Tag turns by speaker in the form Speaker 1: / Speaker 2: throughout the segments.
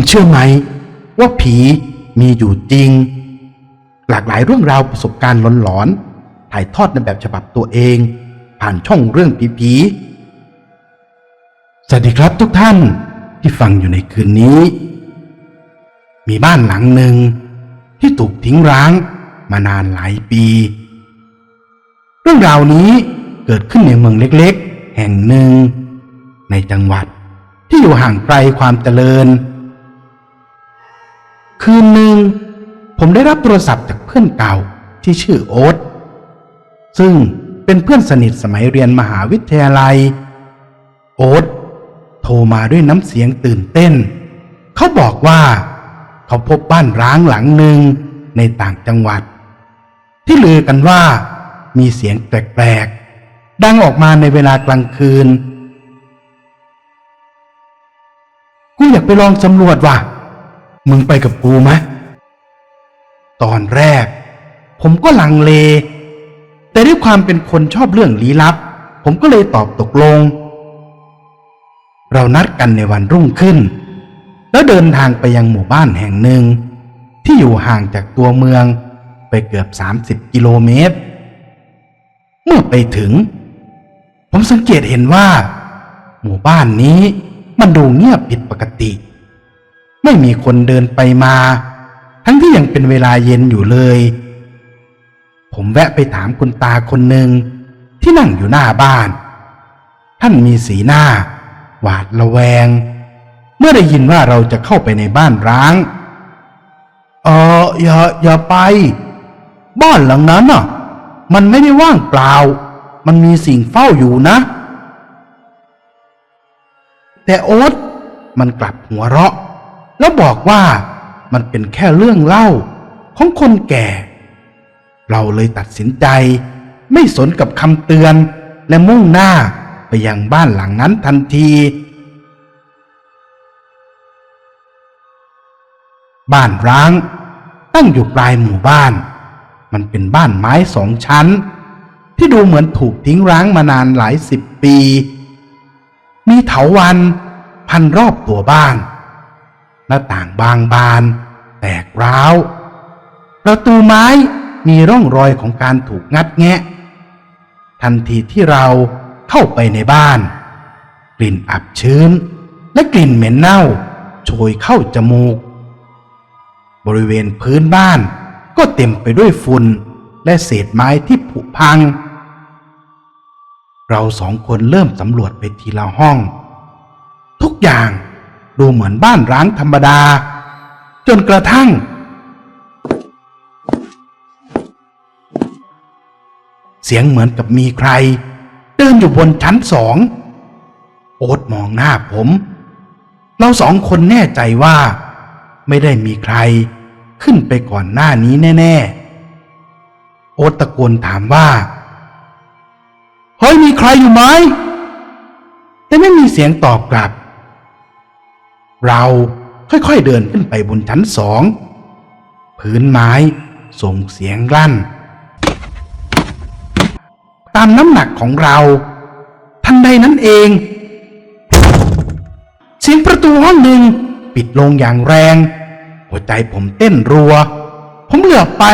Speaker 1: คุณเชื่อไหม ว่าผีมีอยู่จริง หลากหลายเรื่องราวประสบการณ์หลอนๆถ่ายทอดในแบบฉบับตัวเอง ผ่านช่องเรื่องผีๆสวัสดีครับทุกท่านที่ฟังอยู่ในคืนนี้ มีบ้านหลังหนึ่งที่ถูกทิ้งร้างมานานหลายปี เรื่องราวนี้เกิดขึ้นในเมืองเล็กๆ แห่งหนึ่ง ในจังหวัดที่อยู่ห่างไกลความเจริญ คืนหนึ่งผมได้รับโทรศัพท์จากเพื่อนเก่าที่ชื่อโอ๊ตซึ่งเป็นเพื่อนสนิทสมัยเรียนมหาวิทยาลัย โอ๊ตโทรมาด้วยน้ำเสียงตื่นเต้น เขาบอกว่าเขาพบบ้านร้างหลังหนึ่งในต่างจังหวัด ที่ลือกันว่ามีเสียงแปลกๆ ดังออกมาในเวลากลางคืน กูอยากไปลองสำรวจว่ะ มึงไปกับกูไหมตอนแรก ผมก็ลังเล แต่ด้วยความเป็นคนชอบเรื่องลี้ลับ ผมก็เลยตอบตกลง เรานัดกันในวันรุ่งขึ้น แล้วเดินทางไปยังหมู่บ้านแห่งหนึ่ง ที่อยู่ห่างจากตัวเมืองไปเกือบ 30 กิโลเมตร เมื่อไปถึง ผมสังเกตเห็นว่า หมู่บ้านนี้มันดูเงียบผิดปกติ ไม่มีคนเดินไปมา ทั้งที่ยังเป็นเวลาเย็นอยู่เลย ผมแวะไปถามคุณตาคนหนึ่งที่นั่งอยู่หน้าบ้าน ท่านมีสีหน้า หวาดระแวง เมื่อได้ยินว่าเราจะเข้าไปในบ้านร้างเอออย่าอย่าไป บ้านหลังนั้นอะ มันไม่ได้ว่างเปล่า มันมีสิ่งเฝ้าอยู่นะ แต่โอ๊ตมันกลับหัวเราะ แล้วบอกว่ามันเป็นแค่เรื่องเล่าของคนแก่ เราเลยตัดสินใจ ไม่สนกับคำเตือนและมุ่งหน้าไปยังบ้านหลังนั้นทันที บ้านร้าง ตั้งอยู่ปลายหมู่บ้าน มันเป็นบ้านไม้สองชั้น ที่ดูเหมือนถูกทิ้งร้างมานานหลายสิบปี มีเถาวันพันรอบตัวบ้าน หน้าต่างบางบาน แตกร้าว ประตูไม้มีร่องรอยของการถูกงัดแงะ ทันทีที่เราเข้าไปในบ้าน กลิ่นอับชื้น และกลิ่นเหม็นเน่า โชยเข้าจมูก บริเวณพื้นบ้านก็เต็มไปด้วยฝุ่นและเศษไม้ที่ผุพัง เราสองคนเริ่มสำรวจไปทีละห้อง ทุกอย่าง ดูเหมือนบ้านร้างธรรมดา จนกระทั่ง เสียงเหมือนกับมีใคร เดินอยู่บนชั้นสอง โอ๊ตมองหน้าผม เราสองคนแน่ใจว่า ไม่ได้มีใคร ขึ้นไปก่อนหน้านี้แน่ ๆ โอ๊ตตะโกนถามว่า เฮ้ยมีใครอยู่ไหมแต่ไม่มีเสียงตอบกลับ เราค่อยๆเดินขึ้นไปบนชั้นสองพื้นไม้ส่งเสียงลั่น ตามน้ำหนักของเรา ทันใดนั้นเอง เสียงประตูห้องหนึ่งปิดลงอย่างแรง หัวใจผมเต้นรัว ผมเหลือบไป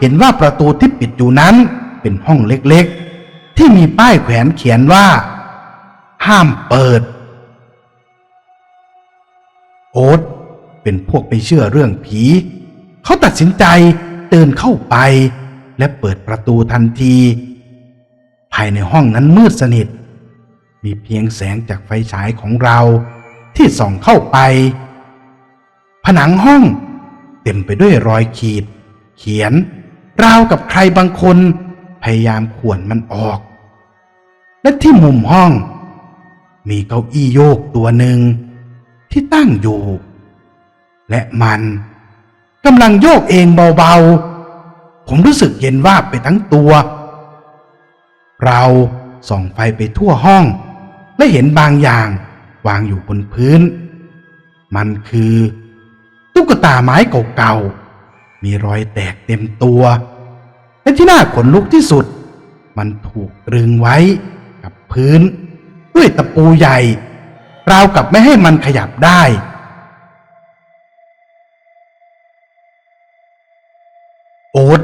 Speaker 1: เห็นว่าประตูที่ปิดอยู่นั้นเป็นห้องเล็กๆ ที่มีป้ายแขวนเขียนว่า ห้ามเปิด โอ๊ตเป็นพวกไปเชื่อเรื่องผี เขาตัดสินใจเดินเข้าไป และเปิดประตูทันที ภายในห้องนั้นมืดสนิท มีเพียงแสงจากไฟฉายของเราที่ส่องเข้าไป ผนังห้องเต็มไปด้วยรอยขีด เขียน ราวกับใครบางคนพยายามข่วนมันออก และที่มุมห้อง มีเก้าอี้โยกตัวหนึ่ง ที่ตั้งอยู่ และมันกำลังโยกเองเบาๆ ผมรู้สึกเย็นวาบไปทั้งตัว เราส่องไฟไปทั่วห้อง และเห็นบางอย่างวางอยู่บนพื้น มันคือตุ๊กตาไม้เก่าๆ มีรอยแตกเต็มตัว และที่น่าขนลุกที่สุด มันถูกตรึงไว้กับพื้น ด้วยตะปูใหญ่ ราวกับไม่ให้มันขยับได้ โอ๊ต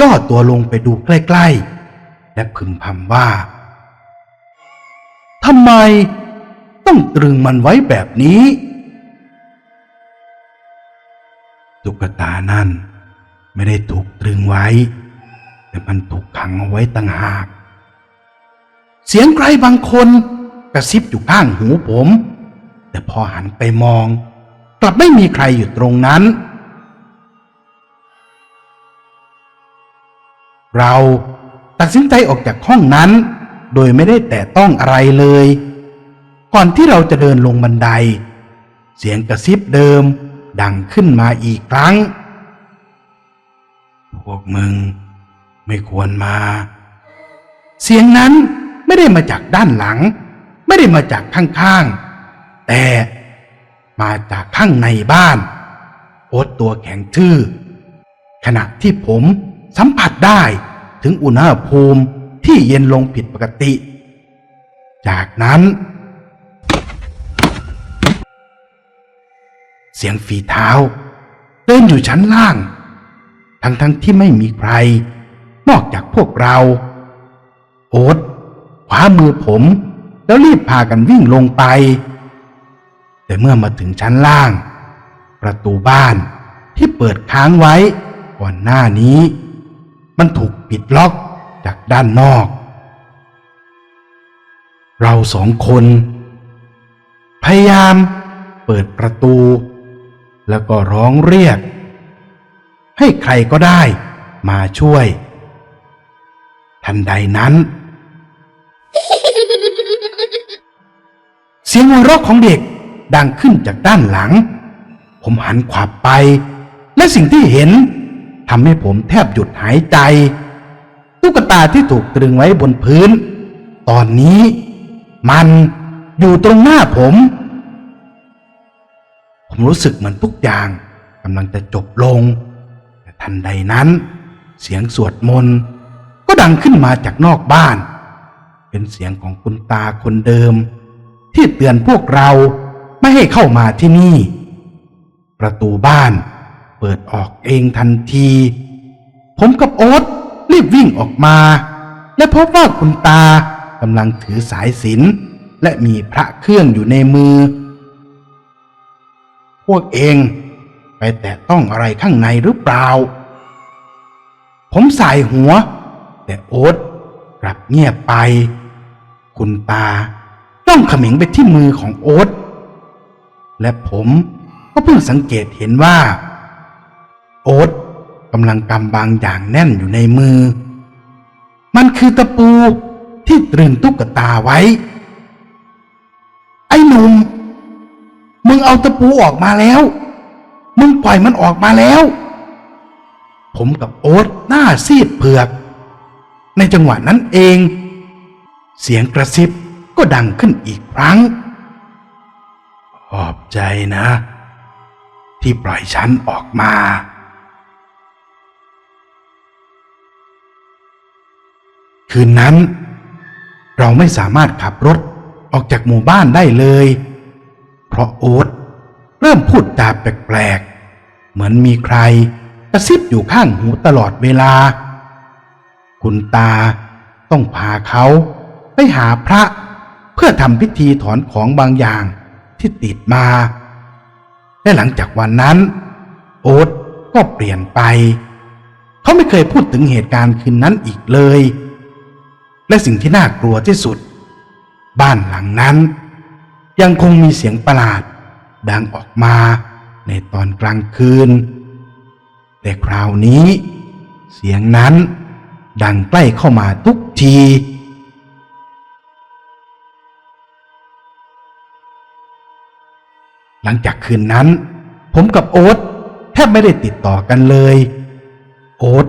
Speaker 1: ย่อตัวลงไปดูใกล้ๆ และพึมพำว่าทำไมต้องตรึงมันไว้แบบนี้ ตุ๊กตานั่นไม่ได้ถูกตรึงไว้ แต่มันถูกขังเอาไว้ต่างหาก เสียงใครบางคน กระซิบอยู่ข้างหูผม แต่พอหันไปมอง กลับไม่มีใครอยู่ตรงนั้น เราตัดสินใจออกจากห้องนั้น โดยไม่ได้แตะต้องอะไรเลย ก่อนที่เราจะเดินลงบันได เสียงกระซิบเดิมดังขึ้นมาอีกครั้ง พวกมึงไม่ควรมา เสียงนั้นไม่ได้มาจากด้านหลัง ไม่ได้มาจากข้างๆ แต่มาจากข้างในบ้านโอ๊ตตัวแข็งทื่อ ขณะที่ผมสัมผัสได้ถึงอุณหภูมิที่เย็นลงผิดปกติ จากนั้น เสียงฝีเท้า เดินอยู่ชั้นล่าง ทั้งๆที่ไม่มีใคร นอกจากพวกเรา โอ๊ตคว้ามือผม แล้วรีบพากันวิ่งลงไป แต่เมื่อมาถึงชั้นล่าง ประตูบ้านที่เปิดค้างไว้ก่อนหน้านี้ มันถูกปิดล็อกจากด้านนอก เราสองคน พยายามเปิดประตู แล้วก็ร้องเรียก ให้ใครก็ได้มาช่วย ทันใดนั้น สียงหัวเราะของเด็กดังขึ้นจากด้านหลัง ผมหันขวับไป และสิ่งที่เห็นทำให้ผมแทบหยุดหายใจ ตุ๊กตาที่ถูกตรึงไว้บนพื้น ตอนนี้มันอยู่ตรงหน้าผม ผมรู้สึกเหมือนทุกอย่างกำลังจะจบลง แต่ทันใดนั้น เสียงสวดมนต์ก็ดังขึ้นมาจากนอกบ้าน เป็นเสียงของคุณตาคนเดิม ที่เตือนพวกเราไม่ให้เข้ามาที่นี่ ประตูบ้านเปิดออกเองทันที ผมกับโอ๊ตรีบวิ่งออกมา และพบว่าคุณตากำลังถือสายสิญจนและมีพระเครื่องอยู่ในมือ พวกเองไปแตะต้องอะไรข้างในหรือเปล่า ผมสายหัว แต่โอ๊ตกลับเงียบไป คุณตา ต้องเขมิงไปที่มือของโอ๊ตและผมก็เพิ่งสังเกตเห็นว่า โอ๊ตกำลังกำบางอย่างแน่นอยู่ในมือ มันคือตะปูที่ตรึงตุ๊กตาไว้ ไอ้หนุ่มมึงเอาตะปูออกมาแล้ว มึงปล่อยมันออกมาแล้ว ผมกับโอ๊ตหน้าซีดเผือก ในจังหวะนั้นเอง เสียงกระซิบ ก็ดังขึ้นอีกครั้ง ขอบใจนะ ที่ปล่อยฉันออกมา คืนนั้น เราไม่สามารถขับรถออกจากหมู่บ้านได้เลย เพราะโอ๊ตเริ่มพูดจาแปลกๆ เหมือนมีใครกระซิบอยู่ข้างหูตลอดเวลา คุณตาต้องพาเขาไปหาพระ พื่อทำพิธีถอนของบางอย่างที่ติดมา และหลังจากวันนั้น โอ๊ตก็เปลี่ยนไป เขาไม่เคยพูดถึงเหตุการณ์คืนนั้นอีกเลย และสิ่งที่น่ากลัวที่สุด บ้านหลังนั้น ยังคงมีเสียงประหลาด ดังออกมาในตอนกลางคืน แต่คราวนี้ เสียงนั้นดังใกล้เข้ามาทุกที หลังจากคืนนั้น ผมกับโอ๊ตแทบไม่ได้ติดต่อกันเลย โอ๊ต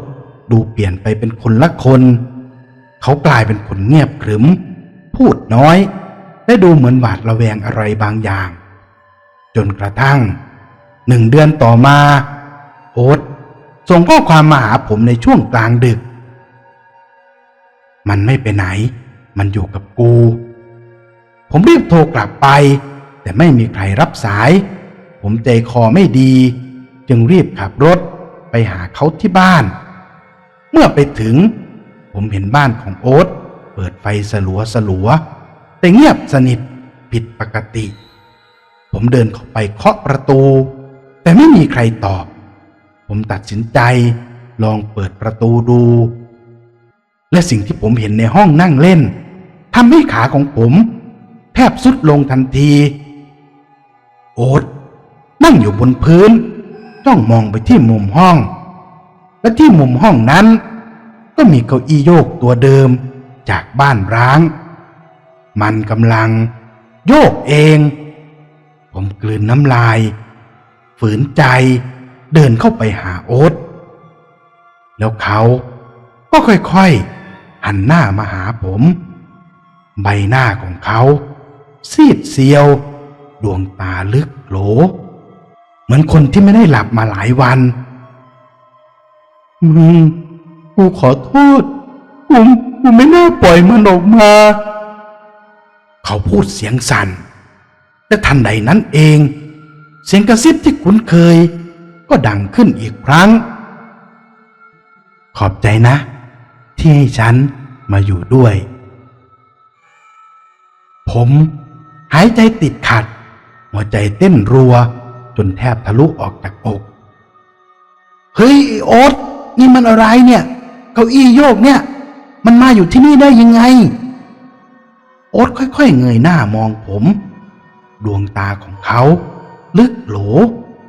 Speaker 1: ดูเปลี่ยนไปเป็นคนละคน เขากลายเป็นคนเงียบขรึม พูดน้อย และดูเหมือนหวาดระแวงอะไรบางอย่าง จนกระทั่งหนึ่งเดือนต่อมา โอ๊ตส่งข้อความมาหาผมในช่วงกลางดึก มันไม่ไปไหน มันอยู่กับกู ผมรีบโทรกลับไป แต่ไม่มีใครรับสาย ผมใจคอไม่ดี จึงรีบขับรถไปหาเขาที่บ้าน เมื่อไปถึง ผมเห็นบ้านของโอ๊ตเปิดไฟสลัวสลัว แต่เงียบสนิทผิดปกติ ผมเดินเข้าไปเคาะประตู แต่ไม่มีใครตอบ ผมตัดสินใจลองเปิดประตูดู และสิ่งที่ผมเห็นในห้องนั่งเล่นทำให้ขาของผม แทบสุดลงทันที โอ๊ตนั่งอยู่บนพื้น จ้องมองไปที่มุมห้อง และที่มุมห้องนั้น ก็มีเก้าอี้โยกตัวเดิมจากบ้านร้าง มันกำลัง โยกเอง ผมกลืนน้ำลาย ฝืนใจเดินเข้าไปหาโอ๊ตแล้วเขาก็ค่อยๆหันหน้ามาหาผม ใบหน้าของเขา ซีดเซียว ดวงตาลึกโหล เหมือนคนที่ไม่ได้หลับมาหลายวัน มึง กูขอโทษ กูกูไม่น่าปล่อยมันออกมา เขาพูดเสียงสั่นแต่ทันใดนั้นเอง เสียงกระซิบที่คุ้นเคย ก็ดังขึ้นอีกครั้ง ขอบใจนะ ที่ให้ฉันมาอยู่ด้วย ผมหายใจติดขัด หัวใจเต้นรัว จนแทบทะลุออกจากอก เฮ้ยโอ๊ตนี่มันอะไรเนี่ย เก้าอี้โยกเนี่ย มันมาอยู่ที่นี่ได้ยังไง โอ๊ตค่อยๆเงยหน้ามองผม ดวงตาของเขา ลึกโหล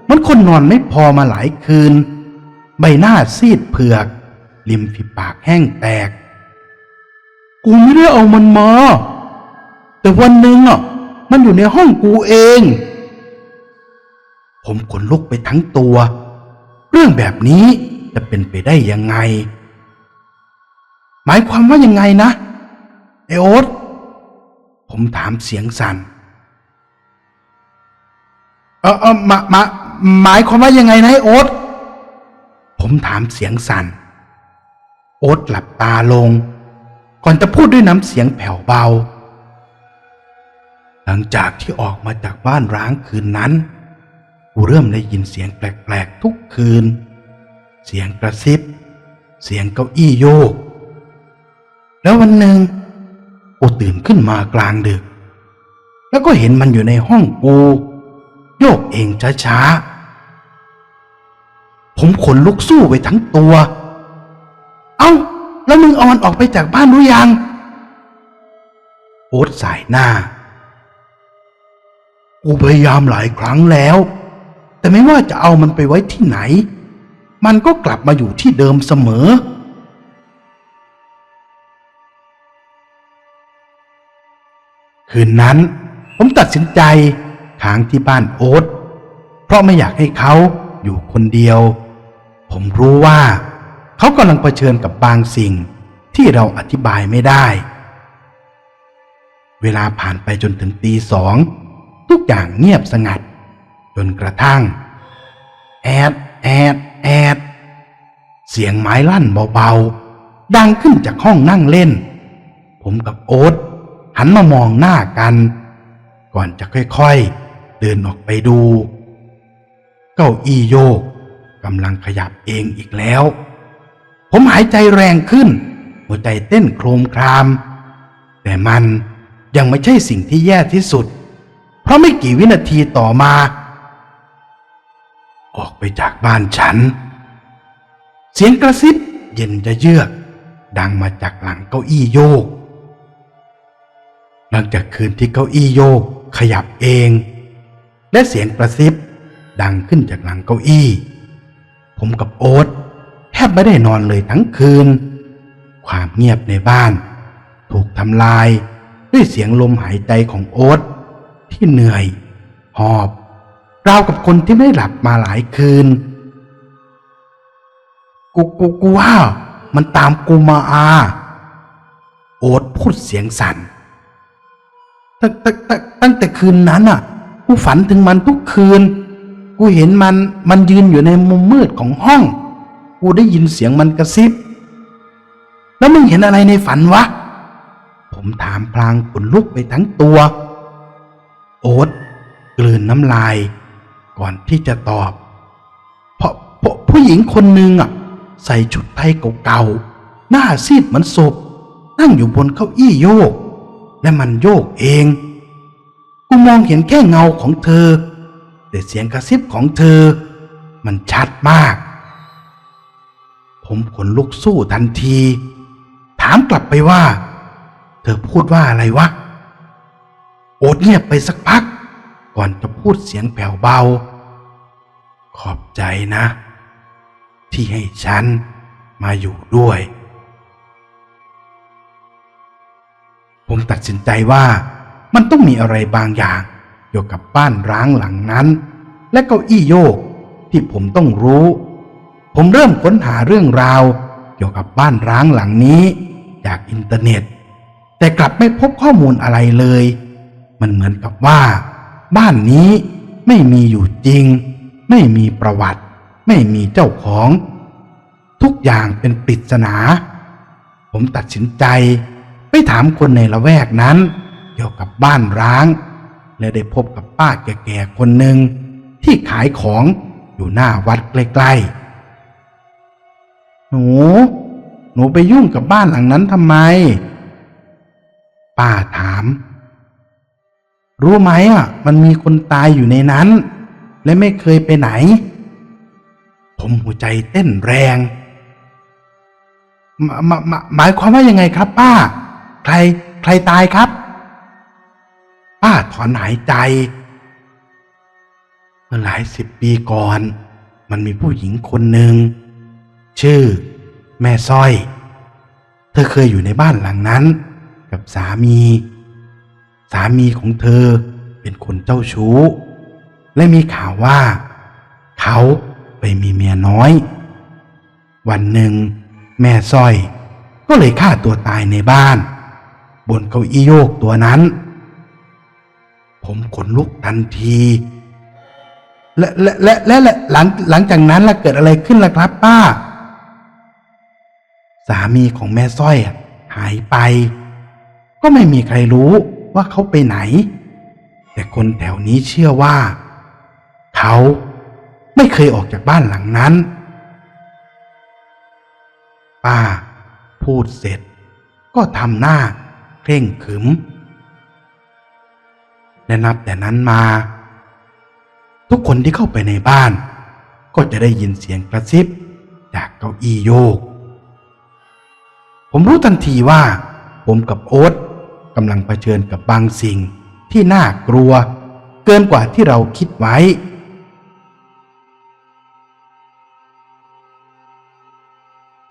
Speaker 1: มันคนนอนไม่พอมาหลายคืน ใบหน้าซีดเผือก ริมฝีปากแห้งแตก กูไม่ได้เอามันมา แต่วันหนึ่งอะ มันอยู่ในห้องกูเอง ผมขนลุกไปทั้งตัว เรื่องแบบนี้จะเป็นไปได้ยังไง หมายความว่ายังไงนะไอโอ๊ตผมถามเสียงสัน่นเออเออมามาหมายความว่ายังไงนะไอโอ๊ตผมถามเสียงสัน่นโอ๊ตหลับตาลง ก่อนจะพูดด้วยน้ำเสียงแผ่วเบา หลังจากที่ออกมาจากบ้านร้างคืนนั้น กูเริ่มได้ยินเสียงแปลกๆทุกคืน เสียงกระซิบ เสียงเก้าอี้โยก แล้ววันหนึ่งกูตื่นขึ้นมากลางดึก แล้วก็เห็นมันอยู่ในห้องกู โยกเองช้าๆ ผมขนลุกสู้ไปทั้งตัว เอ้า แล้วมึงเอามันออกไปจากบ้านหรือยังโอ๊ตสายหน้า กูพยายามหลายครั้งแล้ว แต่ไม่ว่าจะเอามันไปไว้ที่ไหน มันก็กลับมาอยู่ที่เดิมเสมอ คืนนั้น ผมตัดสินใจค้างที่บ้านโอ๊ตเพราะไม่อยากให้เขาอยู่คนเดียว ผมรู้ว่า เขากำลังเผชิญกับบางสิ่งที่เราอธิบายไม่ได้ เวลาผ่านไปจนถึงตีสอง อย่างเงียบสงัด จนกระทั่ง แอด แอด แอด เสียงไม้ลั่นเบาๆ ดังขึ้นจากห้องนั่งเล่น ผมกับโอ๊ตหันมามองหน้ากัน ก่อนจะค่อยๆ เดินออกไปดู เก้าอี้โยกกำลังขยับเองอีกแล้ว ผมหายใจแรงขึ้น หัวใจเต้นโครมคราม แต่มันยังไม่ใช่สิ่งที่แย่ที่สุด เพราะไม่กี่วินาทีต่อมา ออกไปจากบ้านฉัน เสียงกระซิบเย็นจะเยือก ดังมาจากหลังเก้าอี้โยก หลังจากคืนที่เก้าอี้โยกขยับเอง และเสียงกระซิบดังขึ้นจากหลังเก้าอี้ ผมกับโอ๊ตแทบไม่ได้นอนเลยทั้งคืน ความเงียบในบ้าน ถูกทำลายด้วยเสียงลมหายใจของโอ๊ต ที่เหนื่อย หอบราวกับคนที่ไม่หลับมาหลายคืน กูกูกูว่ามันตามกูมาอา โอ๊ตพูดเสียงสั่นตั้งตั้งตั้งตั้งแต่คืนนั้นอะ กูฝันถึงมันทุกคืน กูเห็นมันมันยืนอยู่ในมุมมืดของห้อง กูได้ยินเสียงมันกระซิบ แล้วมึงเห็นอะไรในฝันวะ ผมถามพลางขนลุกไปทั้งตัว โอ๊ตกลืนน้ำลาย ก่อนที่จะตอบ เพราะผู้หญิงคนหนึ่งอะ ใส่ชุดไทยเก่าๆ หน้าซีดเหมือนศพ นั่งอยู่บนเก้าอี้โยก และมันโยกเอง กูมองเห็นแค่เงาของเธอ แต่เสียงกระซิบของเธอ มันชัดมาก ผมขนลุกสู้ทันที ถามกลับไปว่า เธอพูดว่าอะไรวะ อดเงียบไปสักพัก ก่อนจะพูดเสียงแผ่วเบา ขอบใจนะ ที่ให้ฉันมาอยู่ด้วย ผมตัดสินใจว่ามันต้องมีอะไรบางอย่างเกี่ยวกับบ้านร้างหลังนั้น และเก้าอี้โยกที่ผมต้องรู้ ผมเริ่มค้นหาเรื่องราวเกี่ยวกับบ้านร้างหลังนี้ จากอินเทอร์เน็ต แต่กลับไม่พบข้อมูลอะไรเลย มันเหมือนกับว่า บ้านนี้ไม่มีอยู่จริง ไม่มีประวัติ ไม่มีเจ้าของ ทุกอย่างเป็นปริศนา ผมตัดสินใจไปถามคนในละแวกนั้น เกี่ยวกับบ้านร้าง และได้พบกับป้าแก่ๆคนหนึ่งที่ขายของอยู่หน้าวัดใกล้ๆหนู หนูไปยุ่งกับบ้านหลังนั้นทำไม ป้าถาม รู้ไหมอะ มันมีคนตายอยู่ในนั้น และไม่เคยไปไหน ผมหัวใจเต้นแรงหมาหมาหมายความว่ายังไงครับ ป้า ใคร ใครตายครับ ป้าถอนหายใจ เมื่อหลายสิบปีก่อน มันมีผู้หญิงคนหนึ่ง ชื่อ แม่สร้อย เธอเคยอยู่ในบ้านหลังนั้น กับสามี สามีของเธอเป็นคนเจ้าชู้ และมีข่าวว่า เขาไปมีเมียน้อย วันหนึ่ง แม่สร้อย ก็เลยฆ่าตัวตายในบ้าน บนเก้าอี้โยกตัวนั้น ผมขนลุกทันที และและและและและหลังหลังจากนั้นล่ะเกิดอะไรขึ้นล่ะครับป้า สามีของแม่สร้อยหายไป ก็ไม่มีใครรู้ ว่าเขาไปไหน แต่คนแถวนี้เชื่อว่า เขาไม่เคยออกจากบ้านหลังนั้น ป้า พูดเสร็จ ก็ทำหน้าเคร่งขรึม และนับแต่นั้นมา ทุกคนที่เข้าไปในบ้าน ก็จะได้ยินเสียงกระซิบ จากเก้าอี้โยก ผมรู้ทันทีว่า ผมกับโอ๊ต กำลังเผชิญกับบางสิ่งที่น่ากลัว เกินกว่าที่เราคิดไว้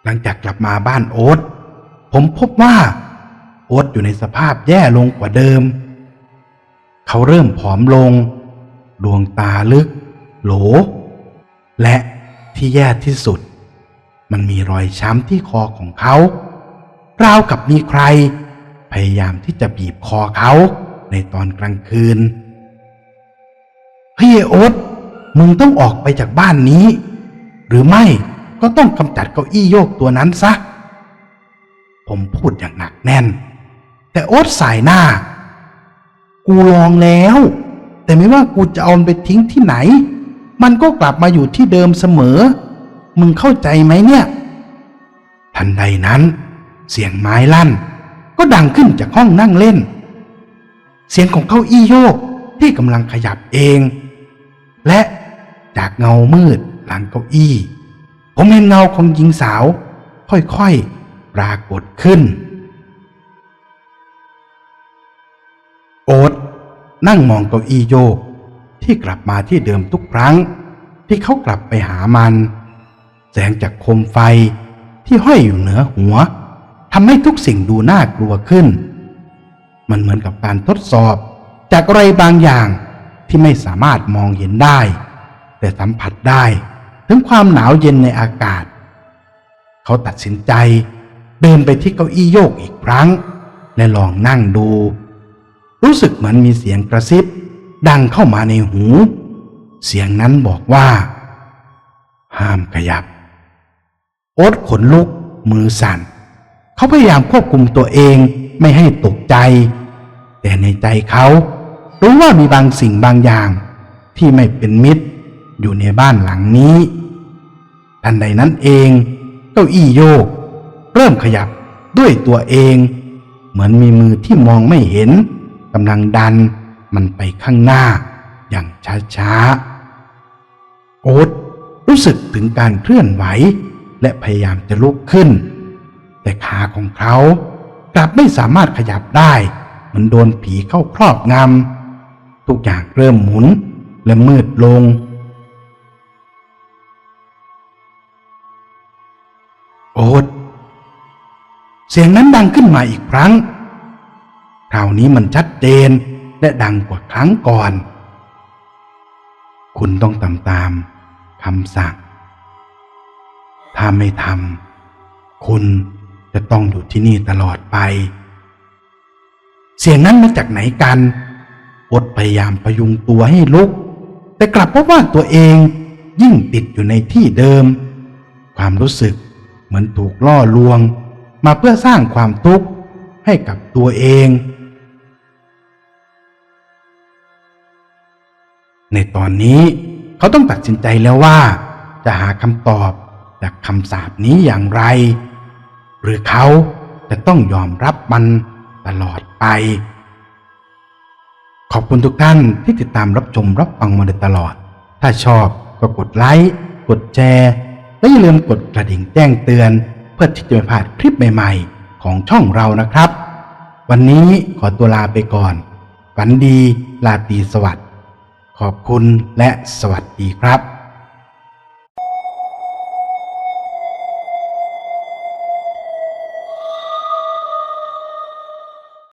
Speaker 1: หลังจากกลับมาบ้านโอ๊ตผมพบว่าโอ๊ตอยู่ในสภาพแย่ลงกว่าเดิม เขาเริ่มผอมลง ดวงตาลึก โหล และที่แย่ที่สุด มันมีรอยช้ำที่คอของเขา ราวกับมีใคร พยายามที่จะบีบคอเขาในตอนกลางคืนเฮ้ยโอ๊ตมึงต้องออกไปจากบ้านนี้ หรือไม่ก็ต้องกำจัดเก้าอี้โยกตัวนั้นซะ ผมพูดอย่างหนักแน่น แต่โอ๊ตสายหน้า กูลองแล้ว แต่ไม่ว่ากูจะเอาไปทิ้งที่ไหน มันก็กลับมาอยู่ที่เดิมเสมอ มึงเข้าใจไหมเนี่ย ทันใดนั้น เสียงไม้ลั่น ก็ดังขึ้นจากห้องนั่งเล่น เสียงของเก้าอี้โยกที่กำลังขยับเอง และจากเงามืดหลังเก้าอี้ ผมเห็นเงาของหญิงสาว ค่อยๆ ปรากฏขึ้น โอ๊ตนั่งมองเก้าอี้โยก ที่กลับมาที่เดิมทุกครั้ง ที่เขากลับไปหามัน แสงจากโคมไฟที่ห้อยอยู่เหนือหัว ทำให้ทุกสิ่งดูน่ากลัวขึ้น มันเหมือนกับการทดสอบ จากอะไรบางอย่างที่ไม่สามารถมองเห็นได้ แต่สัมผัสได้ถึงความหนาวเย็นในอากาศ เขาตัดสินใจเดินไปที่เก้าอี้โยกอีกครั้ง และลองนั่งดู รู้สึกเหมือนมีเสียงกระซิบ ดังเข้ามาในหู เสียงนั้นบอกว่า ห้ามขยับ โอ๊ตขนลุกมือสั่น เขาพยายามควบคุมตัวเองไม่ให้ตกใจ แต่ในใจเขารู้ว่ามีบางสิ่งบางอย่าง ที่ไม่เป็นมิตร อยู่ในบ้านหลังนี้ทันใดนั้นเอง เก้าอี้โยก เริ่มขยับด้วยตัวเอง เหมือนมีมือที่มองไม่เห็นกำลังดันมันไปข้างหน้าอย่างช้าๆโอ๊ตรู้สึกถึงการเคลื่อนไหว และพยายามจะลุกขึ้น แต่ขาของเขากลับไม่สามารถขยับได้เหมือนโดนผีเข้าครอบงำทุกอย่างเริ่มหมุนและมืดลง โอ๊ตเสียงนั้นดังขึ้นมาอีกครั้ง คราวนี้มันชัดเจนและดังกว่าครั้งก่อน คุณต้องทำตามคำสั่ง ถ้าไม่ทำคุณ จะต้องอยู่ที่นี่ตลอดไป เสียงนั้นมาจากไหนกันอดพยายามพยุงตัวให้ลุก แต่กลับพบว่าตัวเองยิ่งติดอยู่ในที่เดิม ความรู้สึกเหมือนถูกล่อลวง มาเพื่อสร้างความทุกข์ให้กับตัวเอง ในตอนนี้เขาต้องตัดสินใจแล้วว่า จะหาคำตอบจากคำสาปนี้อย่างไร หรือเขาจะต้องยอมรับมันตลอดไป ขอบคุณทุกท่านที่ติดตามรับชมรับฟังมาโดยตลอด ถ้าชอบก็กดไลค์กดแชร์และอย่าลืมกดกระดิ่งแจ้งเตือน เพื่อที่จะไม่พลาดคลิปใหม่ ๆ ของช่องเรานะครับ วันนี้ขอตัวลาไปก่อนฝันดีลาตีสวัสดิ์ขอบคุณและสวัสดีครับ